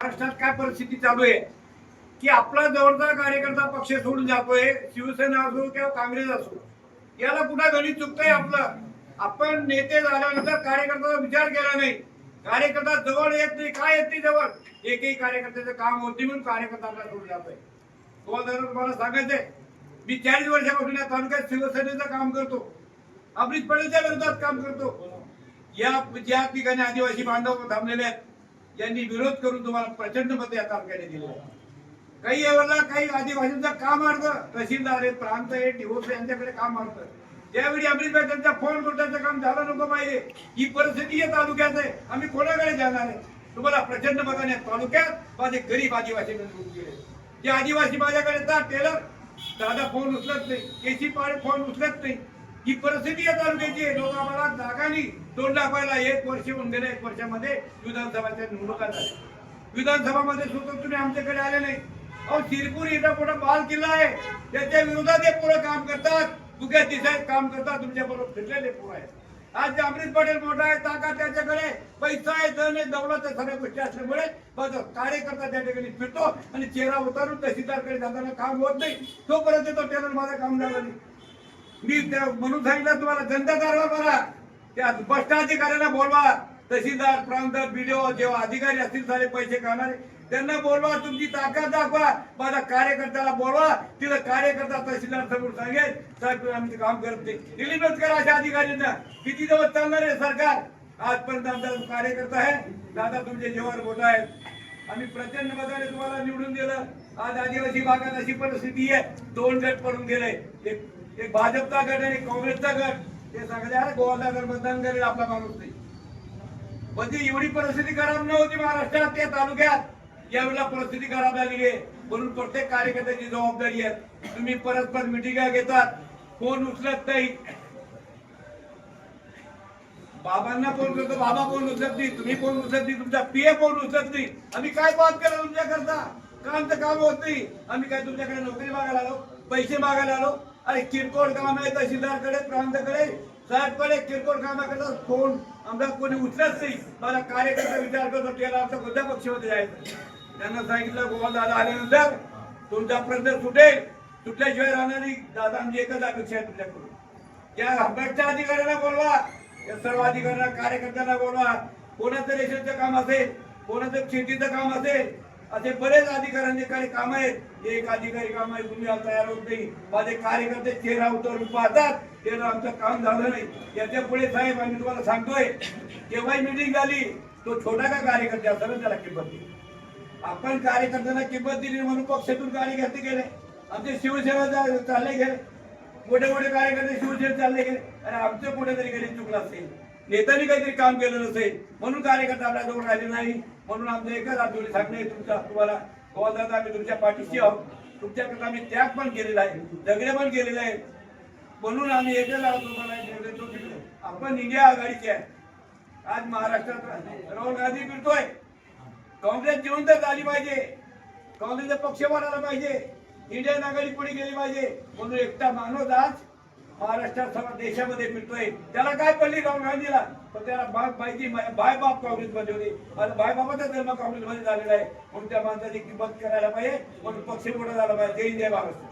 महाराष्ट्रात काय परिस्थिती चालू आहे? की आपला जवळचा कार्यकर्ता पक्ष सोडून जातोय शिवसेना असो किंवा काँग्रेस असो याला कुठं गणित चुकतंय आपलं? आपण नेते झाल्यानंतर कार्यकर्त्याचा विचार केला नाही. कार्यकर्ता जवळ येत नाही. काय येत नाही जवळ? एकही कार्यकर्त्याचं काम होते म्हणून कार्यकर्ता सोडून जातोय. तुम्हाला तुम्हाला सांगायचंय मी चाळीस वर्षापासून या तालुक्यात शिवसेनेचं काम करतो. अमृत पटेलच्या विरोधात काम करतो. या ज्या ठिकाणी आदिवासी बांधव थांबलेले आहेत यांनी विरोध करून तुम्हाला प्रचंड मत या तालुक्याने दिले. काही यावेळेला काही आदिवासींचं काम अर्थ तहसीलदार आहे प्रांत आहे डिवोर्स यांच्याकडे काम अर्थ त्यावेळी अमृतभाई त्यांचा फोन करण्याचं काम झालं नको पाहिजे ही परिस्थिती या तालुक्यात आहे. आम्ही कोणाकडे जाणार आहे? तुम्हाला प्रचंड मताने या तालुक्यात माझे गरीब आदिवासी गेले जे आदिवासी माझ्याकडे येतात टेलर दादा फोन उचलत नाही. केसी पाडे फोन उचलत नाही. ही परिस्थिती या तालुक्याची आहे. लोक आम्हाला जागानी तोंड दाखवायला एक वर्ष होऊन गेले एक वर्षामध्ये विधानसभाच्या निवडणुका झाल्या. विधानसभामध्ये सुद्धा तुम्ही आमच्याकडे आले नाही. अहो शिरपूर इथं मोठा बाल किल्ला आहे? त्याच्या विरोधात हे पोरं काम करतात. दुग्या दिसायत काम करतात. तुमच्या बरोबर फिरलेले पोरं आहेत. आज जे अमृत पटेल मोठा आहे ताकद त्याच्याकडे पैसा आहे धन आहे दौलत आहे सगळ्या गोष्टी असल्यामुळे बस कार्यकर्ता त्या ठिकाणी फिरतो आणि चेहरा उतारून तहसीलदारकडे जाताना काम होत नाही. तोपर्यंत तो टेलर माझं काम झालं नाही. मी त्या म्हणून सांगितलं तुम्हाला जनता कारभार करा त्या भ्रष्ट अधिकाऱ्यांना बोलवा. तहसीलदार प्रांत बीडीओ जेव्हा अधिकारी असतील सारे पैसे खाणारे त्यांना बोलवा तुमची ताकद दाखवा. माझ्या कार्यकर्त्याला बोलवा. तिथं कार्यकर्ता तहसीलदार समोर सांगेल साहेब तुम्ही काम करत नाही. निलंबित करा अशा अधिकाऱ्यांना. किती दिवस चालणार आहे सरकार? आजपर्यंत आमचा कार्यकर्ता आहे दादा तुमचे जेवण होत आहे आम्ही प्रचंड मताने तुम्हाला निवडून दिलं. आज आदिवासी भागात अशी परिस्थिती आहे. दोन गट पडून गेले. एक भाजपचा गट आणि काँग्रेसचा गट. हे सगळ्या अरे गोवाला मतदान करेल आपला माणूस नाही. म्हणजे एवढी परिस्थिती खराब नव्हती महाराष्ट्रात त्या तालुक्यात. यावेळेला परिस्थिती खराब झालेली आहे. म्हणून प्रत्येक कार्यकर्त्याची जबाबदारी आहे. तुम्ही परस्पर मिटिंगा घेतात. फोन उचलत नाही. बाबांना फोन करतो बाबा फोन उचलत नाही तुम्ही फोन उचलत नाही तुमचा पीए फोन उचलत नाही. आम्ही काय बात केलं तुमच्याकरता? कामचं काम होत नाही. आम्ही काय तुमच्याकडे नोकरी मागायला आलो पैसे मागायला आलो? अरे किरकोळ काम आहे तहसीलदारकडे प्रांताकडे. साहेबकडे किरकोळ कामाकरता फोन आमदार कोणी उचलत नाही. मला कार्यकर्ता विचार करतो त्याला आमचा कोणत्या पक्षामध्ये जायचं? त्यांना सांगितलं गोवा दादा आल्यानंतर तुमचा प्रश्न सुटेल. सुटल्याशिवाय राहणार नाही दादा आमची एकच अपेक्षा आहे तुमच्याकडून. या भ्रष्ट अधिकाऱ्यांना बोलवा. या सर्व अधिकाऱ्यांना कार्यकर्त्यांना बोलवा. कोणाचं रेशनचं काम असेल कोणाचं शेतीचं काम असेल असे बरेच अधिकाऱ्यांचे काही काम आहेत. एक अधिकारी काम आहे तुम्ही तयार होत नाही. माझे कार्यकर्ते चेहरा उतरून पाहतात. तेव्हा आमचं काम झालं नाही. याच्यापुढे साहेब आम्ही तुम्हाला सांगतोय केव्हाही मिटिंग झाली तो छोटा का कार्यकर्ते असताना त्याला किंमत दिली. आपण कार्यकर्त्यांना किंमत दिली म्हणून पक्षातून कार्यकर्ते गेले. आमचे शिवसेना चालले गेले. मोठे मोठे कार्यकर्ते शिवसेना चालले गेले. आणि आमचं कुठेतरी गेले चुकलं असेल. नेत्यांनी काहीतरी काम केलं नसेल म्हणून कार्यकर्ते आपल्या जवळ राहिले नाही म्हणून आमचं एकच आठवडी सांगणे तुमचा तुम्हाला गोवादा आम्ही तुमच्या पाठीशी आहोत. तुमच्याकडे आम्ही त्याग पण केलेला आहे दगडे पण केलेले आहेत. म्हणून आम्ही एकच आहोत तुम्हाला आपण इंडिया आघाडीचे आहे. आज महाराष्ट्रात राहुल गांधी फिरतोय. काँग्रेस जिवंत झाली पाहिजे. काँग्रेसचा पक्ष वाढायला पाहिजे. इंडियन आघाडी पुढे गेली पाहिजे. म्हणून एकटा माणूस आज महाराष्ट्रात सर्व देशामध्ये फिरतोय. त्याला काय पडली राहुल गांधीला? पण त्याला बाप पाहिजे बाय बाप काँग्रेसमध्ये होते. आणि बाय बाबाचा जन्म काँग्रेसमध्ये झालेला आहे. म्हणून त्या माणसाची किंमत करायला पाहिजे. म्हणून पक्ष मोठा झाला पाहिजे. जय जय महाराष्ट्र.